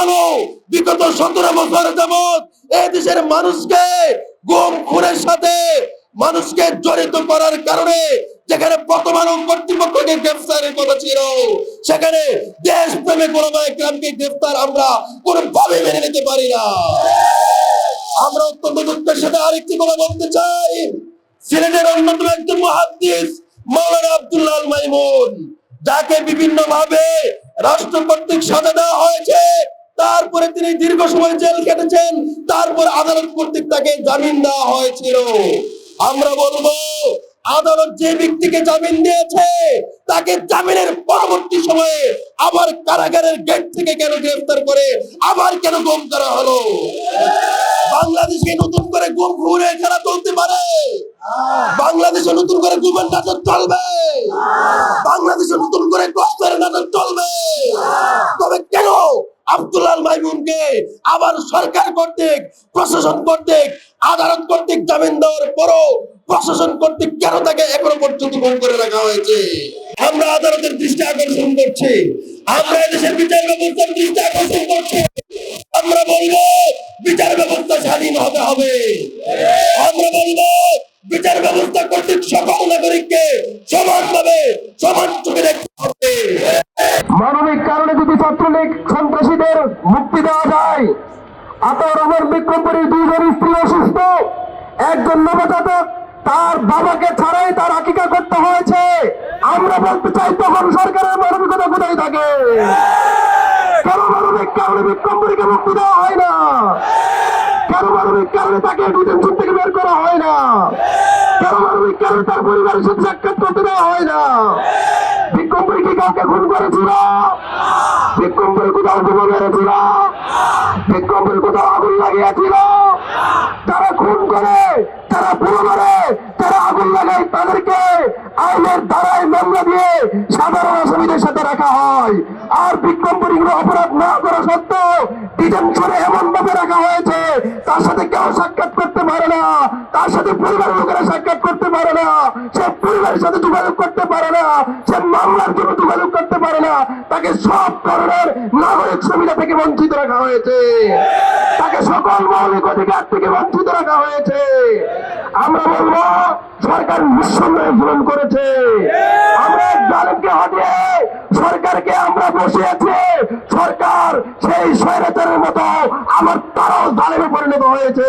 ঘুমানো বিগত সতেরো বছর যাবৎ এই দেশের মানুষকে গুম খুনের সাথে, মানুষকে জড়িত করার কারণে যেখানে বর্তমানও কর্তৃপক্ষকে গ্রেফতারের কথা ছিল, সেখানে দেশ প্রেমে কোনো গ্রামকে গ্রেফতার আমরা কোনোভাবে মেনে নিতে পারি না। আমরা অত্যন্ত দুঃখের সাথে আরেকটি কথা বলতে চাই। সিলেটের অন্যতম একজন মহাদ্দিস, মাওলানা আব্দুল্লাহ মাইমুন, যাকে বিভিন্ন ভাবে রাষ্ট্র কর্তৃক সাজা দেওয়া হয়েছে তারপরে তিনি দীর্ঘ সময় জেল কেটেছেন তারপর আদালত কর্তৃক তাকে জামিন দেওয়া হয়েছিল। আমরা বলব, আদালত যে ব্যক্তিকে জামিন দিয়েছে, তাকে জামিনের পরবর্তী সময়ে আবার কারাগারের গেট থেকে কেন গ্রেফতার করে আবার কেন গুম করা হলো? বাংলাদেশে নতুন করে গুম ঘুরে খেলা চলতে পারে? বাংলাদেশে নতুন করে গুমের নাটক চলবে? বাংলাদেশে নতুন করে কষ্টের নাটক চলবে? তবে কেন আব্দুল্লাহ মাইমুনকে আবার সরকার কর্তৃক, প্রশাসন কর্তৃক, আদালত কর্তৃক জামিন দেওয়ার পরও প্রশাসন কর্তৃক কেন তাকে এখনও পর্যন্ত গুম করে রাখা হয়েছে? আমরা আদালতের দৃষ্টি আকর্ষণ করছি। আমরা এদেশের বিচার ব্যবস্থার দৃষ্টি আকর্ষণ করছি। আমরা বলব, বিচার ব্যবস্থা স্বাধীন হতে হবে। আমরা বলব, বিচার ব্যবস্থা কর্তৃক সকল নাগরিককে সমানভাবে মুক্তি দেওয়া যায়। আতর রহমান বিক্রমপুরীর দুইজন স্ত্রী অসুস্থ, একজন নবজাতক, তার বাবাকে ছাড়াই তার আকিকা করতে হয়েছে। আমরা বলতে চাই, তখন সরকারের মানবিকতা কোথায় থাকে? কেন মানবিক কারণে বিক্রমপুরীকে মুক্তি দেওয়া হয় না? কেন মানবিক কারণে তাকে ডিটেনশন থেকে বের করা হয় না? কেন মানবিক কারণে তার পরিবারের সাথে সাক্ষাৎ করতে দেওয়া হয় না? বিক্রমপুরী কি কাউকে খুন করেছিল। বিক্রমপুরে কোথাও বোমা মেরেছিল। বিক্রমপুরে কোথাও আগুন লাগিয়েছিল। তারা খুন করে, তারা পুরো করে তাদেরকে আইনের দ্বারাই মামলা দিয়ে সাধারণ আসামিদের সাথে রাখা হয়। আর বিক্রমপুরীগুলো অপরাধ না করা সত্ত্বেও ডিটেনশনে এমন ভাবে রাখা হয়েছে, তার সাথে কেউ সাক্ষাৎ করতে পারে না, তার সাথে পরিবারের লোকেরা সাক্ষাৎ করতে পারে না, সে পরিবারের সাথে যোগাযোগ করতে পারে না, সে মামলার জন্য যোগাযোগ করতে পারে না, তাকে সব ধরনের নাগরিক সুবিধা থেকে বঞ্চিত রাখা হয়েছে। তাকে সকল মৌলিক অধিকার থেকে বঞ্চিত রাখা হয়েছে। আমরা বলব, সরকার নিঃসন্দেহে পূরণ করেছে। আমরা জালেমকে হটিয়ে সরকারকে আমরা বসে আছি সরকার সেই স্বৈরাচারের মতো আমার তারাও জালেমে পরিণত হয়েছে।